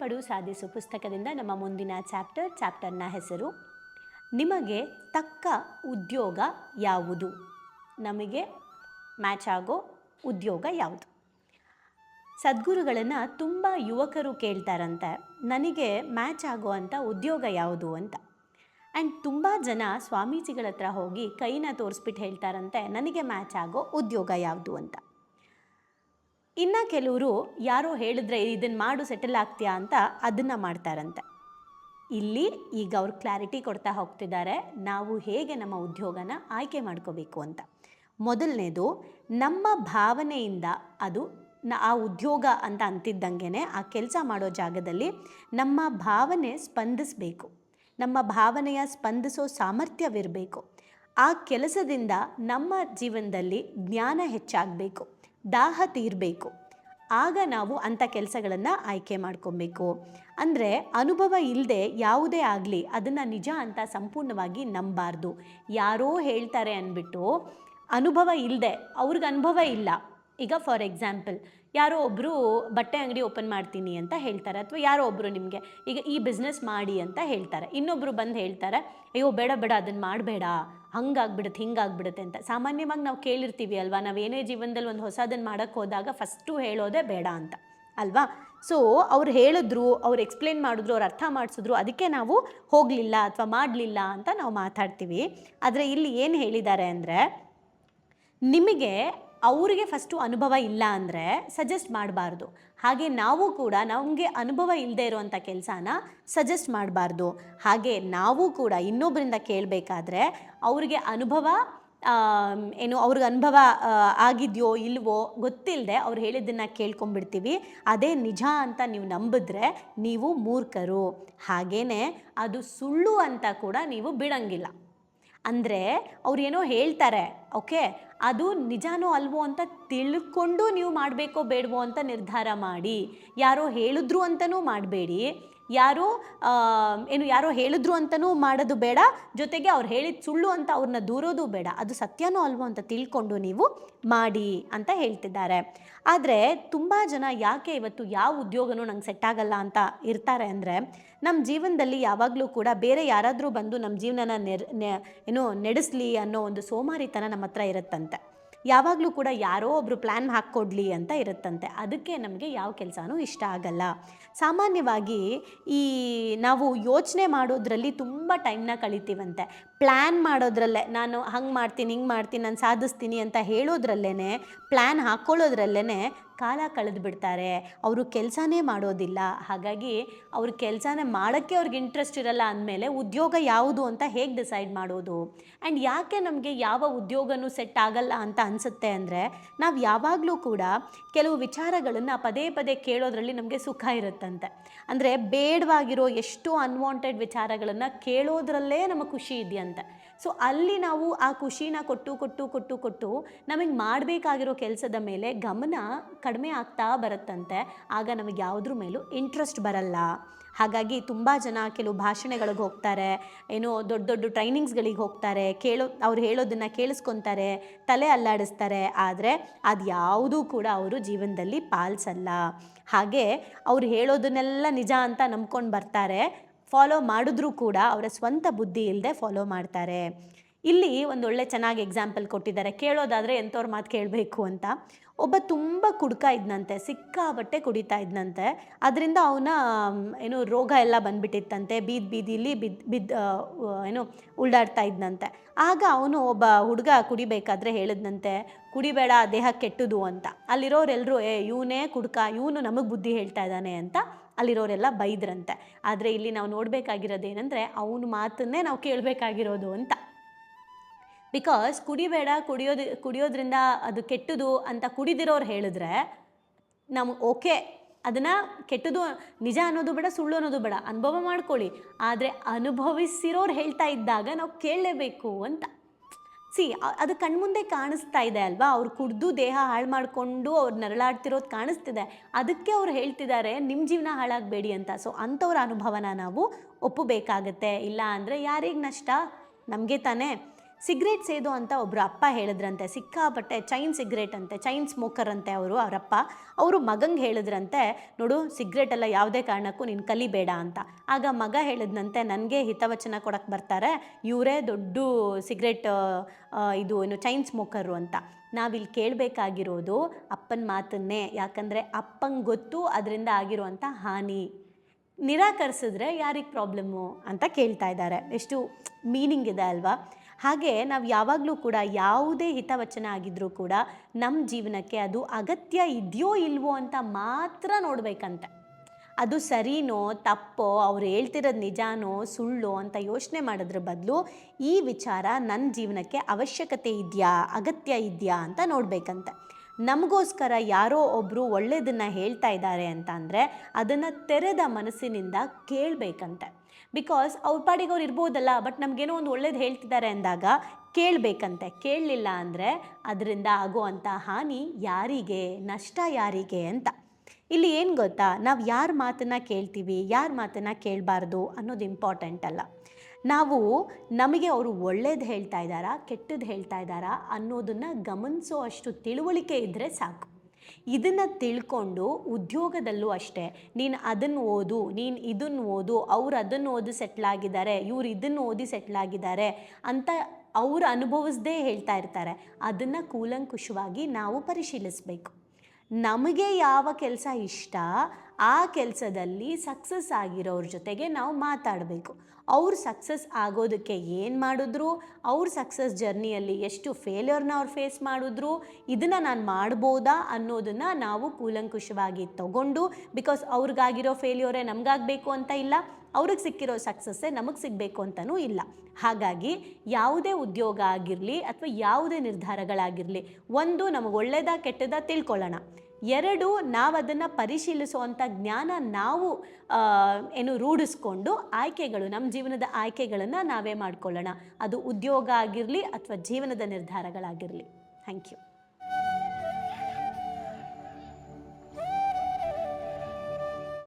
ಪಡು ಸಾಧಿಸು ಪುಸ್ತಕದಿಂದ ನಮ್ಮ ಮುಂದಿನ ಚಾಪ್ಟರ್, ಚಾಪ್ಟರ್ನ ಹೆಸರು, ನಿಮಗೆ ತಕ್ಕ ಉದ್ಯೋಗ ಯಾವುದು? ನಮಗೆ ಮ್ಯಾಚ್ ಆಗೋ ಉದ್ಯೋಗ ಯಾವುದು? ಸದ್ಗುರುಗಳನ್ನು ತುಂಬ ಯುವಕರು ಕೇಳ್ತಾರಂತೆ, ನನಗೆ ಮ್ಯಾಚ್ ಆಗೋ ಅಂಥ ಉದ್ಯೋಗ ಯಾವುದು ಅಂತ. ಆ್ಯಂಡ್ ತುಂಬ ಜನ ಸ್ವಾಮೀಜಿಗಳ ಹತ್ರ ಹೋಗಿ ಕೈನ ತೋರಿಸ್ಬಿಟ್ಟು ಹೇಳ್ತಾರಂತೆ, ನನಗೆ ಮ್ಯಾಚ್ ಆಗೋ ಉದ್ಯೋಗ ಯಾವುದು ಅಂತ. ಇನ್ನು ಕೆಲವರು ಯಾರೋ ಹೇಳಿದ್ರೆ ಇದನ್ನು ಮಾಡು ಸೆಟಲ್ ಆಗ್ತೀಯಾ ಅಂತ ಅದನ್ನು ಮಾಡ್ತಾರಂತೆ. ಇಲ್ಲಿ ಈಗ ಅವ್ರು ಕ್ಲಾರಿಟಿ ಕೊಡ್ತಾ ಹೋಗ್ತಿದ್ದಾರೆ. ನಾವು ಹೇಗೆ ನಮ್ಮ ಉದ್ಯೋಗನ ಆಯ್ಕೆ ಮಾಡ್ಕೋಬೇಕು ಅಂತ. ಮೊದಲನೇದು, ನಮ್ಮ ಭಾವನೆಯಿಂದ ಅದು ನ ಆ ಉದ್ಯೋಗ ಅಂತ ಅಂತಿದ್ದಂಗೆ ಆ ಕೆಲಸ ಮಾಡೋ ಜಾಗದಲ್ಲಿ ನಮ್ಮ ಭಾವನೆ ಸ್ಪಂದಿಸಬೇಕು. ನಮ್ಮ ಭಾವನೆಯ ಸ್ಪಂದಿಸೋ ಸಾಮರ್ಥ್ಯವಿರಬೇಕು. ಆ ಕೆಲಸದಿಂದ ನಮ್ಮ ಜೀವನದಲ್ಲಿ ಜ್ಞಾನ ಹೆಚ್ಚಾಗಬೇಕು. ದಾಹ ತೀರಬೇಕು. ಆಗ ನಾವು ಅಂಥ ಕೆಲಸಗಳನ್ನು ಆಯ್ಕೆ ಮಾಡ್ಕೊಬೇಕು. ಅಂದರೆ ಅನುಭವ ಇಲ್ಲದೆ ಯಾವುದೇ ಆಗಲಿ ಅದನ್ನು ನಿಜ ಅಂತ ಸಂಪೂರ್ಣವಾಗಿ ನಂಬಾರ್ದು. ಯಾರೋ ಹೇಳ್ತಾರೆ ಅಂದ್ಬಿಟ್ಟು ಅನುಭವ ಇಲ್ಲದೆ ಅವ್ರಿಗೆ ಅನುಭವ ಇಲ್ಲ. ಈಗ ಫಾರ್ ಎಕ್ಸಾಂಪಲ್, ಯಾರೋ ಒಬ್ಬರು ಬಟ್ಟೆ ಅಂಗಡಿ ಓಪನ್ ಮಾಡ್ತೀನಿ ಅಂತ ಹೇಳ್ತಾರೆ ಅಥವಾ ಯಾರೋ ಒಬ್ಬರು ನಿಮಗೆ ಈಗ ಈ ಬಿಸ್ನೆಸ್ ಮಾಡಿ ಅಂತ ಹೇಳ್ತಾರೆ. ಇನ್ನೊಬ್ಬರು ಬಂದು ಹೇಳ್ತಾರೆ, ಅಯ್ಯೋ, ಬೇಡ ಬೇಡ ಅದನ್ನು ಮಾಡಬೇಡ. ಹಂಗಾಗ್ಬಿಡುತ್ತೆ, ಹಿಂಗಾಗ್ಬಿಡುತ್ತೆ ಅಂತ. ಸಾಮಾನ್ಯವಾಗಿ ನಾವು ಕೇಳಿರ್ತೀವಿ ಅಲ್ವಾ, ನಾವು ಏನೇ ಜೀವನದಲ್ಲಿ ಒಂದು ಹೊಸದನ್ನು ಮಾಡೋಕ್ಕೆ ಹೋದಾಗ ಫಸ್ಟು ಹೇಳೋದೇ ಬೇಡ ಅಂತ, ಅಲ್ವಾ? ಸೊ ಅವ್ರು ಹೇಳಿದ್ರು, ಅವ್ರು ಎಕ್ಸ್ಪ್ಲೇನ್ ಮಾಡಿದ್ರು, ಅವ್ರು ಅರ್ಥ ಮಾಡಿಸಿದ್ರು, ಅದಕ್ಕೆ ನಾವು ಹೋಗಲಿಲ್ಲ ಅಥವಾ ಮಾಡಲಿಲ್ಲ ಅಂತ ನಾವು ಮಾತಾಡ್ತೀವಿ. ಆದರೆ ಇಲ್ಲಿ ಏನು ಹೇಳಿದ್ದಾರೆ ಅಂದರೆ, ನಿಮಗೆ ಅವರಿಗೆ ಫಸ್ಟು ಅನುಭವ ಇಲ್ಲ ಅಂದರೆ ಸಜೆಸ್ಟ್ ಮಾಡಬಾರ್ದು. ಹಾಗೆ ನಾವು ಕೂಡ ನಮಗೆ ಅನುಭವ ಇಲ್ಲದೆ ಇರುವಂಥ ಕೆಲಸನ ಸಜೆಸ್ಟ್ ಮಾಡಬಾರ್ದು. ಹಾಗೆ ನಾವು ಕೂಡ ಇನ್ನೊಬ್ಬರಿಂದ ಕೇಳಬೇಕಾದ್ರೆ ಅವ್ರಿಗೆ ಅನುಭವ ಏನು ಅವ್ರಿಗೆ ಅನುಭವ ಆಗಿದೆಯೋ ಇಲ್ವೋ ಗೊತ್ತಿಲ್ಲದೆ ಅವ್ರು ಹೇಳಿದ್ದನ್ನು ಕೇಳ್ಕೊಂಬಿಡ್ತೀವಿ ಅದೇ ನಿಜ ಅಂತ ನೀವು ನಂಬಿದ್ರೆ ನೀವು ಮೂರ್ಖರು. ಹಾಗೇ ಅದು ಸುಳ್ಳು ಅಂತ ಕೂಡ ನೀವು ಬಿಡಂಗಿಲ್ಲ. ಅಂದರೆ ಅವ್ರು ಏನೋ ಹೇಳ್ತಾರೆ, ಓಕೆ, ಅದು ನಿಜಾನೋ ಅಲ್ವೋ ಅಂತ ತಿಳ್ಕೊಂಡು ನೀವು ಮಾಡಬೇಕೋ ಬೇಡವೋ ಅಂತ ನಿರ್ಧಾರ ಮಾಡಿ. ಯಾರೋ ಹೇಳಿದ್ರು ಅಂತಲೂ ಮಾಡಬೇಡಿ. ಯಾರೋ ಏನು ಯಾರೋ ಹೇಳಿದ್ರು ಅಂತಲೂ ಮಾಡೋದು ಬೇಡ. ಜೊತೆಗೆ ಅವ್ರು ಹೇಳಿದ ಸುಳ್ಳು ಅಂತ ಅವ್ರನ್ನ ದೂರೋದು ಬೇಡ. ಅದು ಸತ್ಯನೋ ಅಲ್ವೋ ಅಂತ ತಿಳ್ಕೊಂಡು ನೀವು ಮಾಡಿ ಅಂತ ಹೇಳ್ತಿದ್ದಾರೆ. ಆದರೆ ತುಂಬ ಜನ ಯಾಕೆ ಇವತ್ತು ಯಾವ ಉದ್ಯೋಗನೂ ನಂಗೆ ಸೆಟ್ ಆಗಲ್ಲ ಅಂತ ಇರ್ತಾರೆ ಅಂದರೆ ನಮ್ಮ ಜೀವನದಲ್ಲಿ ಯಾವಾಗಲೂ ಕೂಡ ಬೇರೆ ಯಾರಾದರೂ ಬಂದು ನಮ್ಮ ಜೀವನನ ನೆರ್ ಏನೋ ನಡೆಸಲಿ ಅನ್ನೋ ಒಂದು ಸೋಮಾರಿತನ ನಮ್ಮ ಹತ್ರ ಇರುತ್ತಂತೆ. ಯಾವಾಗಲೂ ಕೂಡ ಯಾರೋ ಒಬ್ಬರು ಪ್ಲ್ಯಾನ್ ಹಾಕ್ಕೊಡ್ಲಿ ಅಂತ ಇರುತ್ತಂತೆ. ಅದಕ್ಕೆ ನಮಗೆ ಯಾವ ಕೆಲಸನೂ ಇಷ್ಟ ಆಗಲ್ಲ. ಸಾಮಾನ್ಯವಾಗಿ ಈ ನಾವು ಯೋಚನೆ ಮಾಡೋದ್ರಲ್ಲಿ ತುಂಬ ಟೈಮ್ನ ಕಳಿತೀವಂತೆ. ಪ್ಲ್ಯಾನ್ ಮಾಡೋದ್ರಲ್ಲೇ, ನಾನು ಹಂಗೆ ಮಾಡ್ತೀನಿ, ಹಿಂಗೆ ಮಾಡ್ತೀನಿ, ನಾನು ಸಾಧಿಸ್ತೀನಿ ಅಂತ ಹೇಳೋದ್ರಲ್ಲೇ ಪ್ಲ್ಯಾನ್ ಹಾಕ್ಕೊಳ್ಳೋದ್ರಲ್ಲೇ ಕಾಲ ಕಳೆದು ಬಿಡ್ತಾರೆ. ಅವರು ಕೆಲಸನೇ ಮಾಡೋದಿಲ್ಲ. ಹಾಗಾಗಿ ಅವರು ಕೆಲಸನೇ ಮಾಡೋಕ್ಕೆ ಅವ್ರಿಗೆ ಇಂಟ್ರೆಸ್ಟ್ ಇರಲ್ಲ ಅಂದಮೇಲೆ ಉದ್ಯೋಗ ಯಾವುದು ಅಂತ ಹೇಗೆ ಡಿಸೈಡ್ ಮಾಡೋದು? ಆ್ಯಂಡ್ ಯಾಕೆ ನಮಗೆ ಯಾವ ಉದ್ಯೋಗನೂ ಸೆಟ್ ಆಗಲ್ಲ ಅಂತ ಅನಿಸುತ್ತೆ ಅಂದರೆ ನಾವು ಯಾವಾಗಲೂ ಕೂಡ ಕೆಲವು ವಿಚಾರಗಳನ್ನು ಪದೇ ಪದೇ ಕೇಳೋದ್ರಲ್ಲಿ ನಮಗೆ ಸುಖ ಇರುತ್ತಂತೆ. ಅಂದರೆ ಬೇಡವಾಗಿರೋ ಎಷ್ಟೋ ಅನ್ವಾಂಟೆಡ್ ವಿಚಾರಗಳನ್ನು ಕೇಳೋದ್ರಲ್ಲೇ ನಮಗೆ ಖುಷಿ ಇದೆಯಂತೆ. ಸೊ ಅಲ್ಲಿ ನಾವು ಆ ಖುಷಿನ ಕೊಟ್ಟು ಕೊಟ್ಟು ಕೊಟ್ಟು ಕೊಟ್ಟು ನಮಗೆ ಮಾಡಬೇಕಾಗಿರೋ ಕೆಲಸದ ಮೇಲೆ ಗಮನ ಕಡಿಮೆ ಆಗ್ತಾ ಬರುತ್ತಂತೆ, ಆಗ ನಮಗೆ ಯಾವುದ್ರ ಮೇಲೂ ಇಂಟ್ರೆಸ್ಟ್ ಬರಲ್ಲ. ಹಾಗಾಗಿ ತುಂಬ ಜನ ಕೆಲವು ಭಾಷಣಗಳಿಗೆ ಹೋಗ್ತಾರೆ, ಏನೋ ದೊಡ್ಡ ದೊಡ್ಡ ಟ್ರೈನಿಂಗ್ಸ್ಗಳಿಗೆ ಹೋಗ್ತಾರೆ, ಕೇಳೋ, ಅವ್ರು ಹೇಳೋದನ್ನು ಕೇಳಿಸ್ಕೊತಾರೆ, ತಲೆ ಅಲ್ಲಾಡಿಸ್ತಾರೆ, ಆದರೆ ಅದು ಯಾವುದೂ ಕೂಡ ಅವರು ಜೀವನದಲ್ಲಿ ಪಾಲಿಸಲ್ಲ. ಹಾಗೆ ಅವ್ರು ಹೇಳೋದನ್ನೆಲ್ಲ ನಿಜ ಅಂತ ನಂಬ್ಕೊಂಡು ಬರ್ತಾರೆ ಫಾಲೋ ಮಾಡಿದ್ರೂ ಕೂಡ ಅವರ ಸ್ವಂತ ಬುದ್ಧಿ ಇಲ್ಲದೆ ಫಾಲೋ ಮಾಡ್ತಾರೆ. ಇಲ್ಲಿ ಒಂದು ಒಳ್ಳೆ ಚೆನ್ನಾಗಿ ಎಕ್ಸಾಂಪಲ್ ಕೊಟ್ಟಿದ್ದಾರೆ. ಕೇಳೋದಾದರೆ ಎಂಥವ್ರ ಮಾತು ಕೇಳಬೇಕು ಅಂತ. ಒಬ್ಬ ತುಂಬ ಕುಡ್ಕ ಇದ್ನಂತೆ ಸಿಕ್ಕಾಬಟ್ಟೆ ಕುಡಿತಾ ಇದ್ನಂತೆ. ಅದರಿಂದ ಅವನ ಏನು ರೋಗ ಎಲ್ಲ ಬಂದ್ಬಿಟ್ಟಿತ್ತಂತೆ. ಬೀದ್ ಬೀದಿಲಿ ಬಿದ್ದು ಬಿದ್ದು ಏನು ಉಳ್ಳಾಡ್ತಾ ಇದ್ನಂತೆ. ಆಗ ಅವನು ಒಬ್ಬ ಹುಡುಗ ಕುಡಿಬೇಕಾದ್ರೆ ಹೇಳಿದ್ನಂತೆ, ಕುಡಿಬೇಡ, ದೇಹ ಕೆಟ್ಟದು ಅಂತ. ಅಲ್ಲಿರೋರೆಲ್ಲರೂ ಏ, ಇವನೇ ಕುಡ್ಕ, ಇವನು ನಮಗೆ ಬುದ್ಧಿ ಹೇಳ್ತಾ ಇದ್ದಾನೆ ಅಂತ ಅಲ್ಲಿರೋರೆಲ್ಲ ಬೈದ್ರಂತೆ. ಆದರೆ ಇಲ್ಲಿ ನಾವು ನೋಡಬೇಕಾಗಿರೋದು ಏನಂದರೆ ಅವನ ಮಾತನ್ನೇ ನಾವು ಕೇಳಬೇಕಾಗಿರೋದು ಅಂತ. ಬಿಕಾಸ್ ಕುಡಿಬೇಡ, ಕುಡಿಯೋದು, ಕುಡಿಯೋದ್ರಿಂದ ಅದು ಕೆಟ್ಟದು ಅಂತ ಕುಡಿದಿರೋರು ಹೇಳಿದ್ರೆ ನಮ್ಗೆ ಓಕೆ ಅದನ್ನು ಕೆಟ್ಟದು ನಿಜ ಅನ್ನೋದು ಬೇಡ, ಸುಳ್ಳು ಅನ್ನೋದು ಬೇಡ, ಅನುಭವ ಮಾಡ್ಕೊಳ್ಳಿ. ಆದರೆ ಅನುಭವಿಸಿರೋರು ಹೇಳ್ತಾ ಇದ್ದಾಗ ನಾವು ಕೇಳಲೇಬೇಕು ಅಂತ. ಸಿ ಅದು ಕಣ್ಮುಂದೆ ಕಾಣಿಸ್ತಾ ಇದೆ ಅಲ್ವಾ? ಅವ್ರು ಕುಡ್ದು ದೇಹ ಹಾಳು ಮಾಡಿಕೊಂಡು ಅವ್ರು ನರಳಾಡ್ತಿರೋದು ಕಾಣಿಸ್ತಿದೆ. ಅದಕ್ಕೆ ಅವ್ರು ಹೇಳ್ತಿದ್ದಾರೆ ನಿಮ್ಮ ಜೀವನ ಹಾಳಾಗಬೇಡಿ ಅಂತ. ಸೊ ಅಂಥವ್ರ ಅನುಭವನ ನಾವು ಒಪ್ಪಬೇಕಾಗತ್ತೆ. ಇಲ್ಲ ಅಂದರೆ ಯಾರಿಗೆ ನಷ್ಟ? ನಮಗೆ ತಾನೇ. ಸಿಗರೇಟ್ ಸೇದು ಅಂತ ಒಬ್ಬರು ಅಪ್ಪ ಹೇಳಿದ್ರಂತೆ, ಸಿಕ್ಕಾಪಟ್ಟೆ ಚೈನ್ ಸಿಗ್ರೇಟ್ ಅಂತೆ, ಚೈನ್ ಸ್ಮೋಕರ್ ಅಂತೆ ಅವರು, ಅವರಪ್ಪ. ಅವರು ಮಗಂಗೆ ಹೇಳಿದ್ರಂತೆ, ನೋಡು ಸಿಗ್ರೇಟ್ ಎಲ್ಲ ಯಾವುದೇ ಕಾರಣಕ್ಕೂ ನೀನು ಕಲಿಬೇಡ ಅಂತ. ಆಗ ಮಗ ಹೇಳಿದ್ನಂತೆ, ನನಗೆ ಹಿತವಚನ ಕೊಡಕ್ಕೆ ಬರ್ತಾರೆ, ಇವರೇ ದೊಡ್ಡ ಸಿಗ್ರೇಟ್ ಇದು ಏನು ಚೈನ್ ಸ್ಮೋಕರು ಅಂತ. ನಾವಿಲ್ಲಿ ಕೇಳಬೇಕಾಗಿರೋದು ಅಪ್ಪನ ಮಾತನ್ನೇ, ಯಾಕಂದರೆ ಅಪ್ಪಂಗೆ ಗೊತ್ತು, ಅದರಿಂದ ಆಗಿರುವಂಥ ಹಾನಿ. ನಿರಾಕರಿಸಿದ್ರೆ ಯಾರಿಗೆ ಪ್ರಾಬ್ಲಮ್ಮು ಅಂತ ಕೇಳ್ತಾ ಇದ್ದಾರೆ. ಎಷ್ಟು ಮೀನಿಂಗ್ ಇದೆ ಅಲ್ವಾ? ಹಾಗೆ ನಾವು ಯಾವಾಗಲೂ ಕೂಡ ಯಾವುದೇ ಹಿತವಚನ ಆಗಿದ್ರೂ ಕೂಡ ನಮ್ಮ ಜೀವನಕ್ಕೆ ಅದು ಅಗತ್ಯ ಇದೆಯೋ ಇಲ್ವೋ ಅಂತ ಮಾತ್ರ ನೋಡಬೇಕಂತೆ. ಅದು ಸರಿನೋ, ತಪ್ಪೋ, ಅವ್ರು ಹೇಳ್ತಿರೋದು ನಿಜಾನೋ, ಸುಳ್ಳೋ ಅಂತ ಯೋಚನೆ ಮಾಡೋದ್ರ ಬದಲು ಈ ವಿಚಾರ ನನ್ನ ಜೀವನಕ್ಕೆ ಅವಶ್ಯಕತೆ ಇದೆಯಾ, ಅಗತ್ಯ ಇದೆಯಾ ಅಂತ ನೋಡಬೇಕಂತೆ. ನಮಗೋಸ್ಕರ ಯಾರೋ ಒಬ್ಬರು ಒಳ್ಳೆಯದನ್ನು ಹೇಳ್ತಾ ಇದ್ದಾರೆ ಅಂತ ಅಂದರೆ ಅದನ್ನು ತೆರೆದ ಮನಸ್ಸಿನಿಂದ ಕೇಳಬೇಕಂತೆ. ಬಿಕಾಸ್ ಅವ್ರ ಪಾಡಿಗೆ ಅವ್ರು ಇರ್ಬೋದಲ್ಲ ಬಟ್ ನಮಗೇನೋ ಒಂದು ಒಳ್ಳೇದು ಹೇಳ್ತಿದ್ದಾರೆ ಅಂದಾಗ, ಕೇಳಬೇಕಂತೆ. ಕೇಳಲಿಲ್ಲ ಅಂದರೆ ಅದರಿಂದ ಆಗುವಂಥ ಹಾನಿ ಯಾರಿಗೆ? ನಷ್ಟ ಯಾರಿಗೆ ಅಂತ. ಇಲ್ಲಿ ಏನು ಗೊತ್ತಾ? ನಾವು ಯಾರ ಮಾತನ್ನು ಕೇಳ್ತೀವಿ, ಯಾರ ಮಾತನ್ನು ಕೇಳಬಾರ್ದು ಅನ್ನೋದು ಇಂಪಾರ್ಟೆಂಟ್ ಅಲ್ಲ. ನಾವು ನಮಗೆ ಅವರು ಒಳ್ಳೇದು ಹೇಳ್ತಾ ಇದ್ದಾರಾ ಕೆಟ್ಟದ್ದು ಹೇಳ್ತಾ ಇದ್ದಾರಾ ಅನ್ನೋದನ್ನು ಗಮನಿಸೋ ಅಷ್ಟು ತಿಳುವಳಿಕೆ ಇದ್ದರೆ ಸಾಕು. ಇದನ್ನು ತಿಳ್ಕೊಂಡು ಉದ್ಯೋಗದಲ್ಲೂ ಅಷ್ಟೇ, ನೀನು ಅದನ್ನು ಓದು, ನೀನು ಇದನ್ನು ಓದು, ಅವ್ರು ಅದನ್ನು ಓದಿ ಸೆಟ್ಲಾಗಿದ್ದಾರೆ ಇವ್ರು ಇದನ್ನು ಓದಿ ಸೆಟ್ಲಾಗಿದ್ದಾರೆ ಅಂತ ಅವ್ರು ಅನುಭವಿಸ್ದೇ ಹೇಳ್ತಾ ಇರ್ತಾರೆ. ಅದನ್ನು ಕೂಲಂಕುಷವಾಗಿ ನಾವು ಪರಿಶೀಲಿಸಬೇಕು. ನಮಗೆ ಯಾವ ಕೆಲಸ ಇಷ್ಟ ಆ ಕೆಲಸದಲ್ಲಿ ಸಕ್ಸಸ್ ಆಗಿರೋರ ಜೊತೆಗೆ ನಾವು ಮಾತಾಡಬೇಕು. ಅವ್ರು ಸಕ್ಸಸ್ ಆಗೋದಕ್ಕೆ ಏನು ಮಾಡಿದ್ರು, ಅವ್ರ ಸಕ್ಸಸ್ ಜರ್ನಿಯಲ್ಲಿ ಎಷ್ಟು ಫೇಲ್ಯೂರ್ನ ಅವ್ರು ಫೇಸ್ ಮಾಡಿದ್ರು, ಇದನ್ನು ನಾನು ಮಾಡ್ಬೋದಾ ಅನ್ನೋದನ್ನು ನಾವು ಕೂಲಂಕುಷವಾಗಿ ತಗೊಂಡು ಬಿಕಾಸ್ ಅವ್ರಿಗಾಗಿರೋ ಫೇಲ್ಯೂರೇ ನಮಗಾಗಬೇಕು ಅಂತ ಇಲ್ಲ, ಅವ್ರಿಗೆ ಸಿಕ್ಕಿರೋ ಸಕ್ಸಸ್ಸೇ ನಮಗೆ ಸಿಗಬೇಕು ಅಂತಲೂ ಇಲ್ಲ. ಹಾಗಾಗಿ ಯಾವುದೇ ಉದ್ಯೋಗ ಆಗಿರಲಿ ಅಥವಾ ಯಾವುದೇ ನಿರ್ಧಾರಗಳಾಗಿರಲಿ, ಒಂದು ನಮಗೆ ಒಳ್ಳೆಯದಾ ಕೆಟ್ಟದ ತಿಳ್ಕೊಳ್ಳೋಣ. ಎರಡು ನಾವು ಅದನ್ನು ಪರಿಶೀಲಿಸುವಂಥ ಜ್ಞಾನ ನಾವು ಏನು ರೂಢಿಸ್ಕೊಂಡು ಆಯ್ಕೆಗಳು ನಮ್ಮ ಜೀವನದ ಆಯ್ಕೆಗಳನ್ನು ನಾವೇ ಮಾಡ್ಕೊಳ್ಳೋಣ. ಅದು ಉದ್ಯೋಗ ಆಗಿರಲಿ ಅಥವಾ ಜೀವನದ ನಿರ್ಧಾರಗಳಾಗಿರಲಿ. Thank you